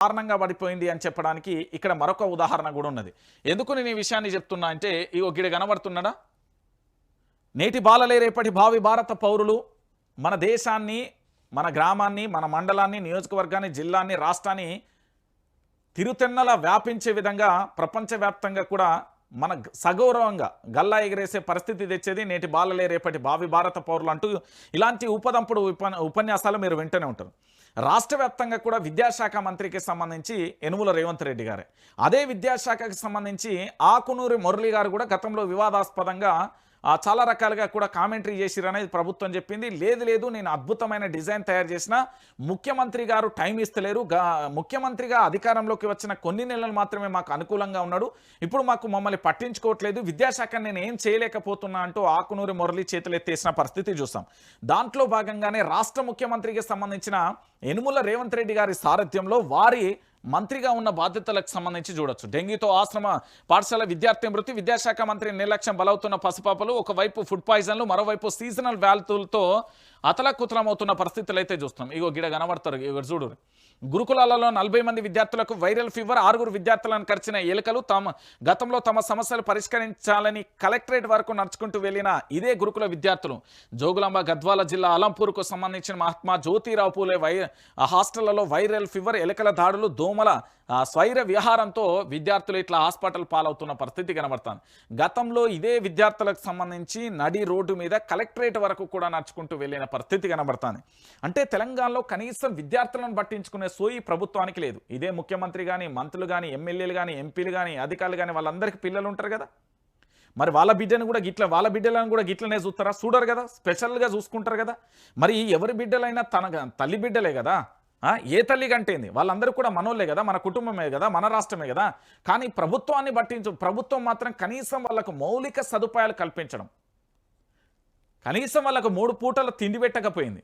కారణంగా పడిపోయింది అని చెప్పడానికి ఇక్కడ మరొక ఉదాహరణ కూడా ఉన్నది. ఎందుకు నేను ఈ విషయాన్ని చెప్తున్నా అంటే ఈ గిడ కనబడుతున్నాడా? నేటి బాలలే రేపటి భావి భారత పౌరులు మన దేశాన్ని మన గ్రామాన్ని మన మండలాన్ని నియోజకవర్గాన్ని జిల్లాని రాష్ట్రాన్ని తిరుతెన్నల వ్యాపించే విధంగా ప్రపంచవ్యాప్తంగా కూడా మన సగౌరవంగా గల్లా ఎగిరేసే పరిస్థితి తెచ్చేది నేటి బాలలే రేపటి భావి భారత పౌరులు అంటూ ఇలాంటి ఉపదంపుడు ఉప ఉపన్యాసాలు మీరు వింటూనే ఉంటారు. రాష్ట్ర వ్యాప్తంగా కూడా విద్యాశాఖ మంత్రికి సంబంధించి ఎనుముల రేవంత్ రెడ్డి గారే. అదే విద్యాశాఖకి సంబంధించి ఆకునూరి మురళి గారు కూడా గతంలో వివాదాస్పదంగా చాలా రకాలుగా కూడా కామెంటరీ చేసిరనేది ప్రభుత్వం చెప్పింది. లేదు లేదు నేను అద్భుతమైన డిజైన్ తయారు చేసిన ముఖ్యమంత్రి గారు టైం ఇస్తలేరు. ముఖ్యమంత్రిగా అధికారంలోకి వచ్చిన కొన్ని నెలలు మాత్రమే మాకు అనుకూలంగా ఉన్నాడు. ఇప్పుడు మాకు మమ్మల్ని పట్టించుకోవట్లేదు. విద్యాశాఖ నేను ఏం చేయలేకపోతున్నా అంటూ ఆకునూరి మురళి చేతులెత్తేసిన పరిస్థితి చూసాం దాంట్లో భాగంగానే రాష్ట్ర ముఖ్యమంత్రికి సంబంధించిన యనుముల రేవంత్ రెడ్డి గారి సారథ్యంలో వారి మంత్రిగా ఉన్న బాధ్యతలకు సంబంధించి చూడొచ్చు. డెంగీతో ఆశ్రమ పాఠశాల విద్యార్థి మృతి విద్యాశాఖ మంత్రి నిర్లక్ష్యం బలవుతున్న పసిపాపలు ఒకవైపు ఫుడ్ పాయిజన్లు మరోవైపు సీజనల్ వ్యాధులతో అతలకుతలమవుతున్న పరిస్థితులు అయితే చూస్తున్నాం. ఇగో గిడ కనబడతారు ఇగో చూడు. గురుకులాలలో నలభై మంది విద్యార్థులకు వైరల్ ఫీవర్ ఆరుగురు విద్యార్థులను కరిచిన ఎలుకలు తమ గతంలో తమ సమస్యలు పరిష్కరించాలని కలెక్టరేట్ వరకు నడుచుకుంటూ వెళ్ళిన ఇదే గురుకుల విద్యార్థులు. జోగులాంబ గద్వాల జిల్లా అలంపూర్కు సంబంధించిన మహాత్మా జ్యోతిరావు పూలే వై హాస్టళ్ళలో వైరల్ ఫీవర్ ఎలుకల దాడులు దోమల స్వైర విహారంతో విద్యార్థులు ఇట్లా హాస్పిటల్ పాలవుతున్న పరిస్థితి కనబడతాను గతంలో ఇదే విద్యార్థులకు సంబంధించి నడి రోడ్డు మీద కలెక్టరేట్ వరకు కూడా నడుచుకుంటూ వెళ్ళిన పరిస్థితి కనబడుతుంది. అంటే తెలంగాణలో కనీసం విద్యార్థులను పట్టించుకునే సోయి ప్రభుత్వానికి లేదు. ఇదే ముఖ్యమంత్రి కానీ మంత్రులు కానీ ఎమ్మెల్యేలు కానీ ఎంపీలు కానీ అధికారులు కానీ వాళ్ళందరికీ పిల్లలు ఉంటారు కదా. మరి వాళ్ళ బిడ్డను కూడా గిట్ల వాళ్ళ బిడ్డలను కూడా గిట్లనే చూస్తారా? చూడరు కదా. స్పెషల్గా చూసుకుంటారు కదా. మరి ఎవరి బిడ్డలైనా తన తల్లి బిడ్డలే కదా. ఏ తల్లి కంటేంది వాళ్ళందరూ కూడా మనోళ్ళే కదా మన కుటుంబమే కదా మన రాష్ట్రమే కదా. కానీ ప్రభుత్వాన్ని పట్టించు ప్రభుత్వం మాత్రం కనీసం వాళ్ళకు మౌలిక సదుపాయాలు కల్పించడం. కనీసం వాళ్ళకు మూడు పూటల తిండి పెట్టకపోయింది.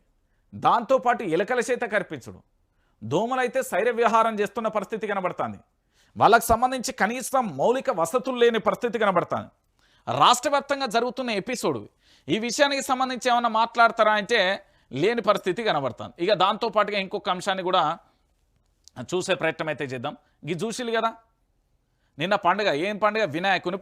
దాంతోపాటు ఎలకల చేత కనిపించడం దోమలైతే శైర విహారం చేస్తున్న పరిస్థితి కనబడుతుంది. వాళ్ళకు సంబంధించి కనీసం మౌలిక వసతులు లేని పరిస్థితి కనబడుతుంది. రాష్ట్ర జరుగుతున్న ఎపిసోడ్ ఈ విషయానికి సంబంధించి ఏమైనా మాట్లాడతారా అంటే లేని పరిస్థితి కనబడుతుంది. ఇక దాంతోపాటుగా ఇంకొక అంశాన్ని కూడా చూసే ప్రయత్నం అయితే చేద్దాం. ఇది చూసిలు కదా? నిన్న పండుగ ఏం పండుగ? వినాయకుని